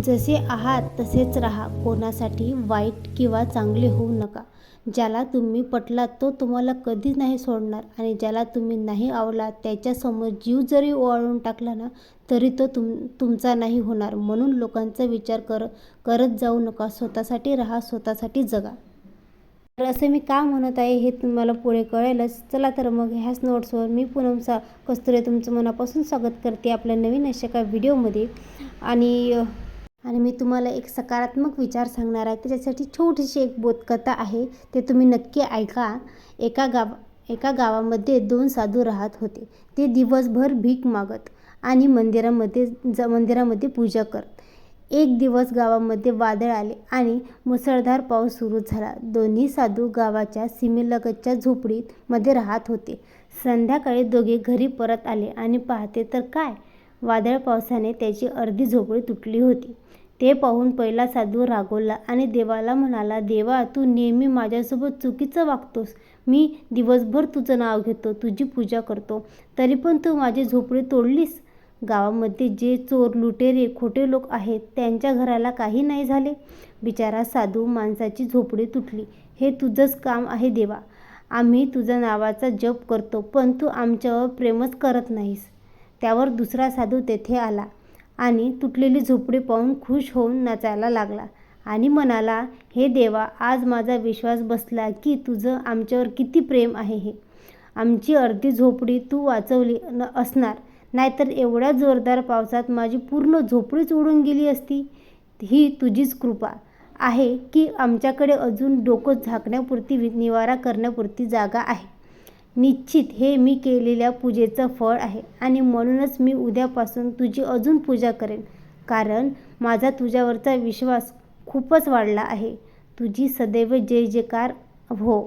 जसे आहात तसेच राहा. कोणासाठी वाईट किंवा चांगले होऊ नका. ज्याला तुम्ही पटलात तो तुम्हाला कधीच नाही सोडणार आणि ज्याला तुम्ही नाही आवडलात त्याच्यासमोर जीव जरी ओवाळून टाकला ना तरी तो तुम तुमचा नाही होणार. म्हणून लोकांचा विचार कर करत जाऊ नका. स्वतःसाठी राहा स्वतःसाठी जगा. तर असं मी का म्हणत आहे हे तुम्हाला पुढे कळेलच. चला तर मग ह्याच नोट्सवर मी पूनम सा कस्तुरे तुमचं मनापासून स्वागत करते आपल्या नवीन अशा एका व्हिडिओमध्ये आणि आणि मी तुम्हाला एक सकारात्मक विचार सांगणार आहे. त्याच्यासाठी छोटीशी एक बोधकथा आहे. ते तुम्ही नक्की ऐका. एका गाव एका गावामध्ये दोन साधू राहत होते. ते दिवसभर भीक मागत आणि मंदिरामध्ये ज मंदिरामध्ये पूजा करत. एक दिवस गावामध्ये वादळ आले आणि मुसळधार पाऊस सुरू झाला. दोन्ही साधू गावाच्या सीमेलगतच्या झोपडीत मध्ये राहत होते. संध्याकाळी दोघे घरी परत आले आणि पाहते तर काय? वादळ पावसाने त्याची अर्धी झोपडी तुटली होती. ते पाहून पहिला साधू रागवला आणि देवाला म्हणाला देवा तू नेहमी माझ्यासोबत चुकीचं वागतोस. मी दिवसभर तुझं नाव घेतो तुझी पूजा करतो. तरी पण तू माझी झोपडी तोडलीस गावामध्ये जे चोर लुटेरे खोटे लोक आहेत त्यांच्या घराला काही नाही झाले. बिचारा साधू माणसाची झोपडी तुटली. हे तुझंच काम आहे देवा. आम्ही तुझ्या नावाचा जप करतो पण तू आमच्यावर प्रेमच करत नाहीस त्यावर दुसरा साधू तेथे आला. आणि तुटलेली झोपडी पाहून खुश होऊन नाचायला लागला आणि म्हणाला हे देवा आज माझा विश्वास बसला की तुझं आमच्यावर किती प्रेम आहे हे. आमची अर्धी झोपडी तू वाचवली न असणार. नाहीतर एवढ्या जोरदार पावसात माझी पूर्ण झोपडीच उडून गेली असती. ही तुझीच कृपा आहे की आमच्याकडे अजून डोकं झाकण्यापुरती वि- निवारा करण्यापुरती जागा आहे. निश्चित हे मी केलेल्या पूजेचं फळ आहे आणि म्हणूनच मी उद्यापासून तुझी अजून पूजा करेन. कारण माझा तुझ्यावरचा विश्वास खूपच वाढला आहे. तुझी सदैव जय जयकार हो.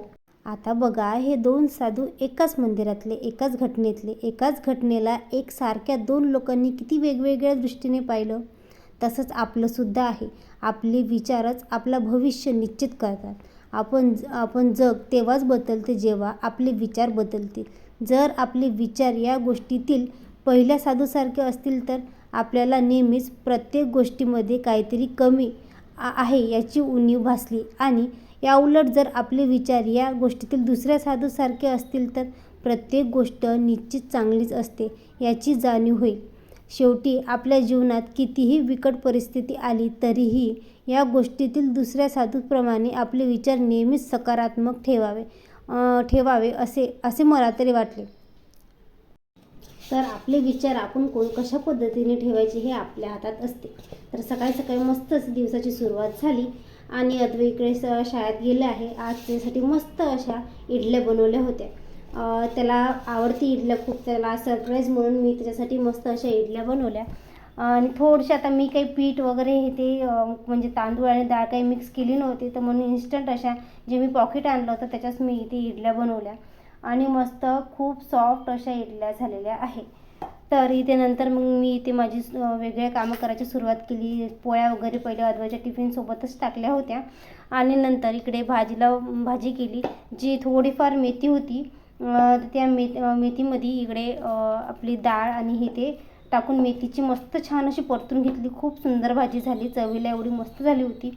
आता बघा हे दोन साधू एकाच मंदिरातले एकाच घटनेतले एकाच घटनेला एक सारख्या दोन लोकांनी किती वेगवेगळ्या दृष्टीने पाहिलं? तसंच आपलंसुद्धा आहे. आपले विचारच आपलं भविष्य निश्चित करतात. आपण आपण जग तेव्हाच बदलते जेव्हा आपले विचार बदलतील. जर आपले विचार या गोष्टीतील पहिल्या साधूसारखे असतील तर आपल्याला नेहमीच प्रत्येक गोष्टीमध्ये काहीतरी कमी आहे याची उणीव भासली. आणि याउलट जर आपले विचार या गोष्टीतील दुसऱ्या साधूसारखे असतील तर प्रत्येक गोष्ट निश्चित चांगलीच असते याची जाणीव होईल. शेवटी आपल्या जीवनात कितीही बिकट परिस्थिती आली तरीही या गोष्टीतील दुसऱ्या साधूप्रमाणे आपले विचार नेहमीच सकारात्मक ठेवावे ठेवावे असे असे मला तरी वाटले. तर आपले विचार आपण कोण कशा पद्धतीने ठेवायचे हे आपल्या हातात असते. तर सकाळी सकाळी मस्तच दिवसाची सुरुवात झाली आणि अद्वैकडे शाळेत गेले आहे. आज त्यासाठी मस्त अशा इडल्या बनवल्या होत्या. त्याला आवडती इडल्या खूप त्याला सरप्राईज म्हणून मी त्याच्यासाठी मस्त अशा इडल्या बनवल्या. आणि थोडशा आता मी काही पीठ वगैरे हे ते म्हणजे तांदूळ आणि डाळ काही मिक्स केली नव्हती तर म्हणून इन्स्टंट अशा जे मी पॉकेट आणलं होतं त्याच्याच मी इथे इडल्या बनवल्या. आणि मस्त खूप सॉफ्ट अशा इडल्या झालेल्या आहे. तर इथे नंतर मग मी इथे माझी वेगळे वेगळ्या कामं करायची सुरुवात केली. पोळ्या वगैरे पहिले अदवाच्या टिफिनसोबतच टाकल्या होत्या. आणि नंतर इकडे भाजीला भाजी केली जी थोडीफार मेथी होती. त्या मे मेथीमध्ये इकडे आपली डाळ आणि हे ते टाकून मेथीची मस्त छान अशी परतून घेतली. खूप सुंदर भाजी झाली. चवीला एवढी मस्त झाली होती.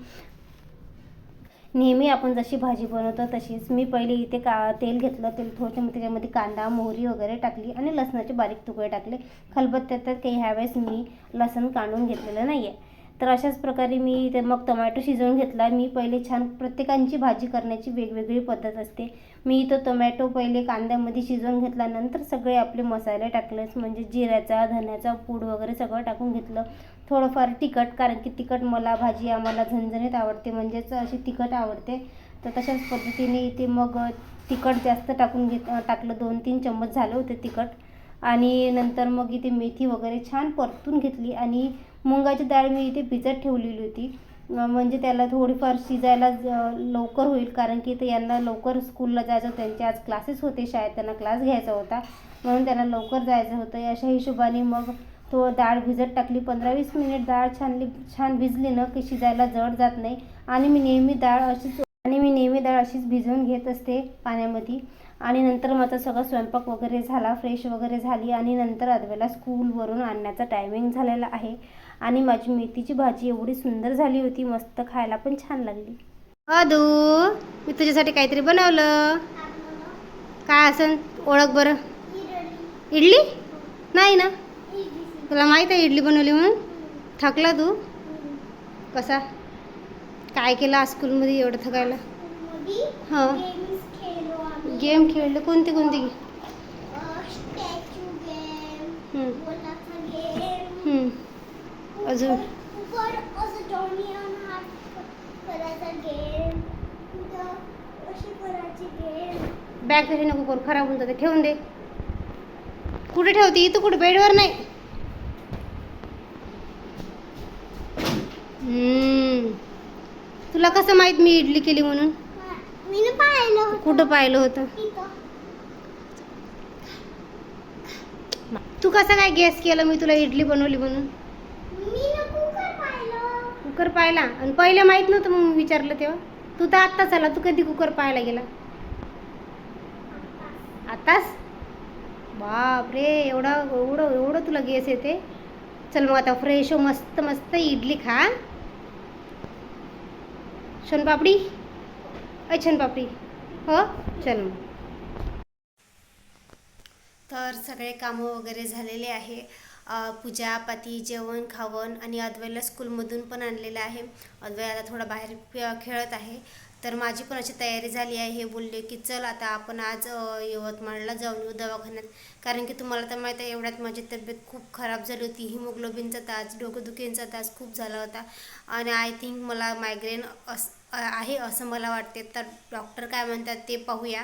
नेहमी आपण जशी भाजी बनवतो तशीच. मी पहिले इथे का तेल घेतलं. तेल थोडंसं मग त्याच्यामध्ये कांदा मोहरी वगैरे टाकली आणि लसणाचे बारीक तुकडे टाकले. खलबत्त्यात तर काही ह्यावेळेस मी लसण काढून घेतलेलं नाही आहे तर अशाच प्रकारे मी इथे मग टोमॅटो शिजवून घेतला. मी पहिले छान प्रत्येकांची भाजी करण्याची वेगवेगळी पद्धत असते. मी इथं टोमॅटो पहिले कांद्यामध्ये शिजवून घेतला नंतर सगळे आपले मसाले टाकलेच म्हणजे जिऱ्याचा धण्याचा पूड वगैरे सगळं टाकून घेतलं. थोडंफार तिखट कारण की तिखट मला भाजी आम्हाला झणझणीत आवडते. म्हणजेच अशी तिखट आवडते. तर तशाच पद्धतीने इथे मग तिखट जास्त टाकून घेत टाकलं. दोन तीन चम्मच झाले होते तिखट. आणि नंतर मग इथे मेथी वगैरे छान परतून घेतली. आणि मुंगाची डाळ मी इथे भिजत ठेवलेली होती. म्हणजे त्याला थोडीफार शिजायला ज- लवकर होईल. कारण की ते यांना लवकर स्कूलला जायचं त्यांचे आज क्लासेस होते शाळेत. त्यांना क्लास घ्यायचा होता. म्हणून त्यांना लवकर जायचं होतं. अशा हिशोबाने मग तो डाळ भिजत टाकली. पंधरा वीस मिनिट डाळ छानली छान भिजली ना की शिजायला जड जात नाही. आणि मी नेहमी डाळ अशीच आणि मी नेहमी डाळ अशीच भिजवून घेत असते पाण्यामध्ये. आणि नंतर माझा सगळा स्वयंपाक वगैरे झाला. फ्रेश वगैरे झाली. आणि नंतर अदवेला स्कूलवरून आणण्याचा टायमिंग झालेला आहे. आणि माझी मेथीची भाजी एवढी सुंदर झाली होती मस्त खायला पण छान लागली. अदू मी तुझ्यासाठी काहीतरी बनवलं. काय असं ओळख बरं. इडली? नाही ना? तुला माहीत आहे इडली बनवली म्हणून? थकला तू? कसा? काय केलं आज स्कूलमध्ये एवढं थकायला? हां. गेम खेळले. कोणते कोणते? हं, हं. अजून? बॅग तशी नको करू खराब होऊन जाते. ठेवून दे. कुठे ठेवते? इथं कुठे? बेडवर नाही. तुला कसं माहीत मी इडली केली म्हणून? कुठं पाहिलं होतं? तू कसं काय गेस केलं मी तुला इडली बनवली म्हणून? कुकर पाहिला आणि पहिले माहीत नव्हतं मग विचारलं तेव्हा तू तर आत्ताच आला तू कधी कुकर पाहायला गेला? आत्ताच? बाप रे एवढा एवढं एवढं तुला गेस येते? चल मग आता फ्रेश हो मस्त मस्त इडली खा. पापडी? अ पापडी. हो चल मग. तर सगळे कामं वगैरे झालेले आहे. पूजापाती पूजा पाती जेवण खावण आणि अद्वैला स्कूलमधून पण आणलेलं आहे. अद्वै आता थोडा बाहेर खेळत आहे. तर माझी पण अशी तयारी झाली आहे. हे बोलले की चल आता आपण आज यवतमाळला जाऊन येऊ दवाखान्यात. कारण की तुम्हाला तर माहीत आहे एवढ्यात माझी तब्येत खूप खराब झाली होती. हिमोग्लोबिनचा तास डोकेदुखींचा तास खूप झाला होता. आणि आय थिंक मला मायग्रेन अस आहे असं मला वाटते. तर डॉक्टर काय म्हणतात ते पाहूया.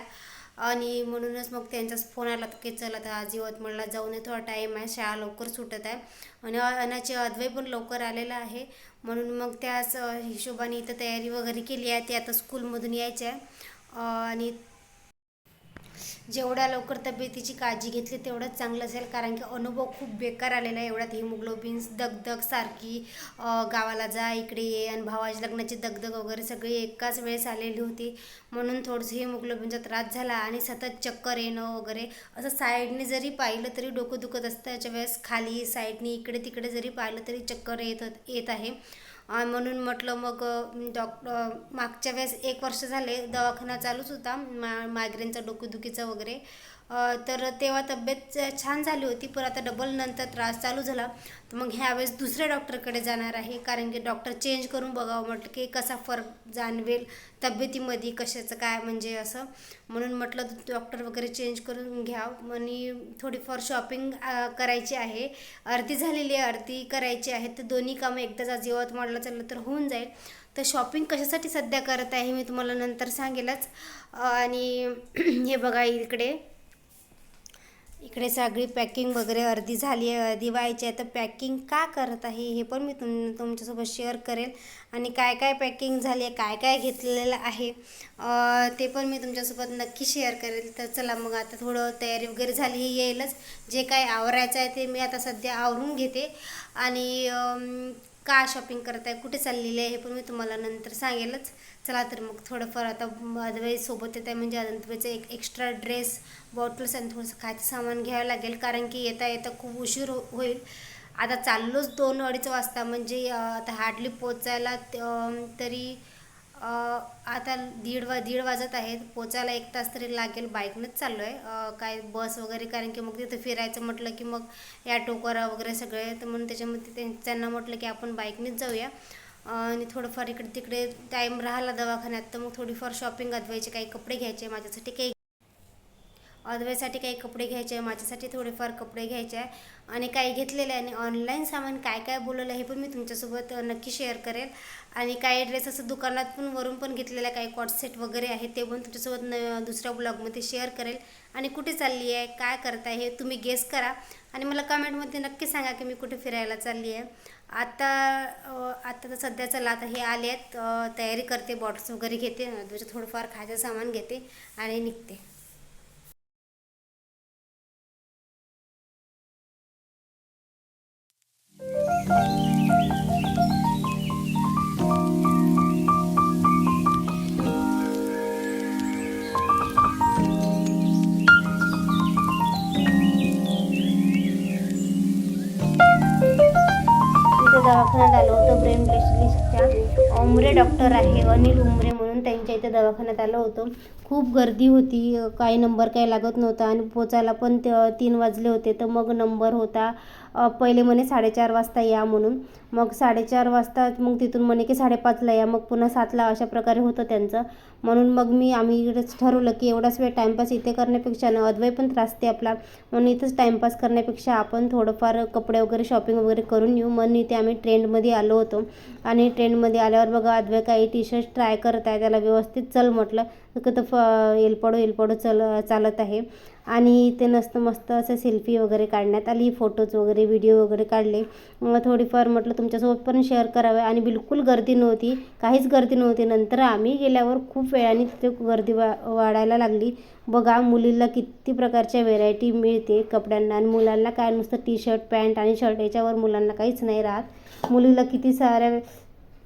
आणि म्हणूनच मग त्यांचाच फोन आला की चला आता आज यवतमाळला जाऊन ये थोडा टाईम आहे शाळा लवकर सुटत आहे. आणि अनाचे अद्वय पण लवकर आलेला आहे. म्हणून मग त्याच हिशोबाने इथं तयारी वगैरे केली आहे. ते आता स्कूलमधून यायचे आहे. आणि जेवढ्या लवकर तब्येतीची काळजी घेतली तेवढंच चांगलं असेल. कारण की अनुभव खूप बेकार आलेला आहे एवढ्यात. हिमोग्लोबिन्स दगदग सारखी गावाला जा इकडे ये आणि भावाच्या लग्नाची दगदग वगैरे सगळी एकाच वेळेस आलेली होती. म्हणून थोडंसं हिमोग्लोबिनचा त्रास झाला आणि सतत चक्कर येणं वगैरे असं साईडने जरी पाहिलं तरी डोकं दुखत असतं. त्याच्या वेळेस खाली साईडने इकडे तिकडे जरी पाहिलं तरी चक्कर येत येत आहे. म्हणून म्हटलं मग डॉक्टर मागच्या वेळेस एक वर्ष झाले दवाखाना चालूच होता मा मायग्रेनचा डोकेदुखीचा वगैरे. तर तेव्हा तब्येत छान झाली होती पण आता डबल नंतर त्रास चालू झाला. तर मग ह्यावेळेस दुसऱ्या डॉक्टरकडे जाणार आहे कारण की डॉक्टर चेंज करून बघावं म्हटलं की कसा फरक जाणवेल तब्येतीमध्ये कशाचं काय म्हणजे असं. म्हणून म्हटलं डॉक्टर वगैरे चेंज करून घ्यावं. आणि थोडीफार शॉपिंग करायची आहे. अर्धी झालेली आहे अर्धी करायची आहे. तर दोन्ही कामं एकदाच आज यवतमाळला चाललं तर होऊन जाईल. तर शॉपिंग कशासाठी सध्या करत आहे मी तुम्हाला नंतर सांगेलच. आणि हे बघा इकडे. इकडे सगळी पॅकिंग वगैरे अर्धी झाली आहे अर्धी व्हायची आहे. तर पॅकिंग का करत आहे हे पण मी तुम तुमच्यासोबत शेअर करेल. आणि काय काय पॅकिंग झाली आहे काय काय घेतलेलं आहे ते पण मी तुमच्यासोबत नक्की शेअर करेल. तर चला मग आता थोडं तयारी वगैरे झाली ही येईलच. जे काय आवरायचं आहे ते मी आता सध्या आवरून घेते. आणि का शॉपिंग करत आहे कुठे चाललेली आहे हे पण मी तुम्हाला नंतर सांगेलच. चला तर मग थोडंफार आता अदवाई सोबत येत आहे म्हणजे अदवाईचं एक एक्स्ट्रा ड्रेस बॉटल्स आणि थोडंसं खायचं सामान घ्यावं लागेल. कारण की येता येता खूप उशीर हो होईल. आता चाललोच दोन अडीच वाजता म्हणजे आता हार्डली पोचायला तरी आता दीड वा दीड वाजत आहेत. पोचायला एक तास तरी लागेल बाईकनंच चाललो आहे काय बस वगैरे कारण की मग तिथं फिरायचं म्हटलं की मग या टोकरा वगैरे सगळे तर म्हणून त्याच्यामध्ये त्यांना म्हटलं की आपण बाईकनेच जाऊया. आणि थोडंफार इकडे तिकडे टाईम राहिला दवाखान्यात तर मग थोडीफार शॉपिंग अदवायचे काही कपडे घ्यायचे माझ्यासाठी काही अदवेसाठी काही कपडे घ्यायचे आहे माझ्यासाठी थोडेफार कपडे घ्यायचे आहे आणि काही घेतलेले आहे आणि ऑनलाईन सामान काय काय बोलवलं हे पण मी तुमच्यासोबत नक्की शेअर करेल. आणि काही ड्रेस असं दुकानात पण वरून पण घेतलेलं आहे काही कॉट सेट वगैरे आहे ते पण तुमच्यासोबत न दुसऱ्या ब्लॉगमध्ये शेअर करेल. आणि कुठे चालली आहे काय करताय हे तुम्ही गेस करा. आणि मला कमेंटमध्ये नक्की सांगा की मी कुठे फिरायला चालली आहे. आता आता तर सध्या चला आता हे आले आहेत. तयारी करते बॉटल्स वगैरे घेते त्याचं थोडंफार खायचं सामान घेते आणि निघते. इथे अनिल उमरे म्हणून त्यांच्या इथे दवाखान्यात आलो होतो. खूप गर्दी होती. काही नंबर काही लागत नव्हता आणि पोचायला पण ते तीन वाजले होते. तर मग नंबर होता पहिले म्हणे साडेचार वाजता या म्हणून. मग साडेचार वाजता मग तिथून म्हणे की साडेपाचला या. मग पुन्हा सातला अशा प्रकारे होतं त्यांचं. म्हणून मग मी आम्ही इकडेच ठरवलं की एवढाच वेळ टाईमपास इथे करण्यापेक्षा ना अद्वय पण त्रासते आपला. म्हणून इथंच टाईमपास करण्यापेक्षा आपण थोडंफार कपडे वगैरे शॉपिंग वगैरे करून येऊ. म्हणून इथे आम्ही ट्रेंडमध्ये आलो होतो. आणि ट्रेंडमध्ये आल्यावर बघा अद्वय काही टी शर्ट ट्राय करत आहे त्याला व्यवस्थित चल म्हटलं. तर तर फ एलपडो एलपडो चल चालत आहे. आणि इथे नसतं मस्त असं सेल्फी वगैरे काढण्यात आली फोटोज वगैरे व्हिडिओ वगैरे काढले. मग थोडीफार म्हटलं तुमच्यासोबत पण शेअर करावे. आणि बिलकुल गर्दी नव्हती काहीच गर्दी नव्हती. नंतर आम्ही गेल्यावर खूप वेळाने तिथे गर्दी वा वाढायला लागली. बघा मुलीला किती प्रकारच्या व्हेरायटी मिळते कपड्यांना. आणि मुलांना काय नुसतं टी शर्ट पॅन्ट आणि शर्ट याच्यावर मुलांना काहीच नाही राहत. मुलीला किती साऱ्या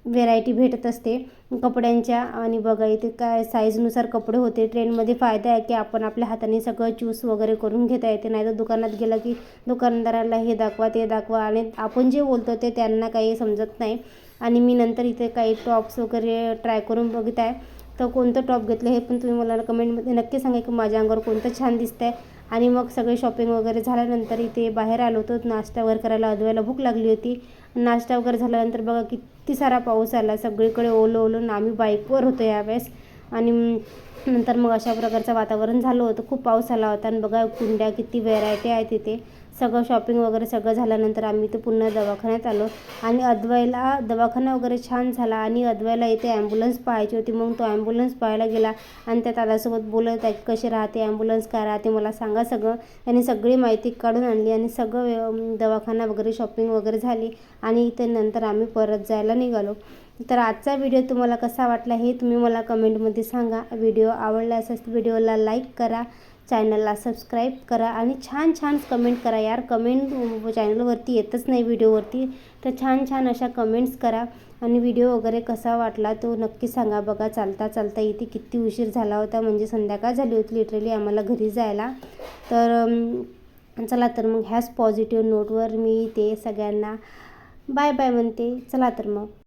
व्हेरायटी भेटत असते. कपड्यांच्या आणि बघा इथे काय साईजनुसार कपडे होते. ट्रेनमध्ये फायदा आहे की आपण आपल्या हाताने सगळं चूस वगैरे करून घेता येते. नाही तर दुकानात गेलं की दुकानदाराला हे दाखवा ते दाखवा आणि आपण जे बोलतो ते त्यांना काही समजत नाही. आणि मी नंतर इथे काही टॉप्स वगैरे ट्राय करून बघत आहे तर कोणतं टॉप घेतलं हे पण तुम्ही मला कमेंटमध्ये नक्की सांगा की माझ्या अंगावर कोणतं छान दिसतं आहे आणि मग सगळे शॉपिंग वगैरे झाल्यानंतर इथे बाहेर आलो होतो. नाश्ता वगैरे करायला अदवायला भूक लागली होती. नाश्ता वगैरे झाल्यानंतर बघा किती सारा पाऊस आला. सगळीकडे ओलं ओलं आम्ही बाईकवर होतो यावेळेस. आणि नंतर मग अशा प्रकारचं वातावरण झालं होतं. खूप पाऊस आला होता. आणि बघा कुंड्या किती व्हेरायटी आहेत तिथे. सगळं शॉपिंग वगैरे सगळं झाल्यानंतर आम्ही ते पुन्हा दवाखान्यात आलो. आणि अद्वैला दवाखाना वगैरे छान झाला आणि अद्वैला इथे ॲम्ब्युलन्स पाहायची होती. मग तो ॲम्ब्युलन्स पाहायला गेला आणि त्या दादासोबत बोलत आहे कशी राहते? ॲम्ब्युलन्स काय राहते? मला सांगा सगळं. त्यांनी सगळी माहिती काढून आणली आणि सगळं दवाखाना वगैरे शॉपिंग वगैरे झाली. आणि इथे नंतर आम्ही परत जायला निघालो. तर आजचा व्हिडिओ तुम्हाला कसा वाटला हे तुम्ही मला कमेंटमध्ये सांगा. व्हिडिओ आवडला असेल व्हिडिओला लाईक करा. चॅनलला सबस्क्राईब करा आणि छान छान कमेंट करा यार. कमेंट चॅनलवरती येतच नाही व्हिडिओवरती. तर छान छान अशा कमेंट्स करा. आणि व्हिडिओ वगैरे कसा वाटला तो नक्की सांगा बघा. चालता चालता इथे किती उशीर झाला होता. म्हणजे संध्याकाळ झाली होती लिटरली आम्हाला घरी जायला. तर चला तर मग ह्याच पॉझिटिव्ह नोटवर मी ते सगळ्यांना बाय बाय म्हणते. चला तर मग.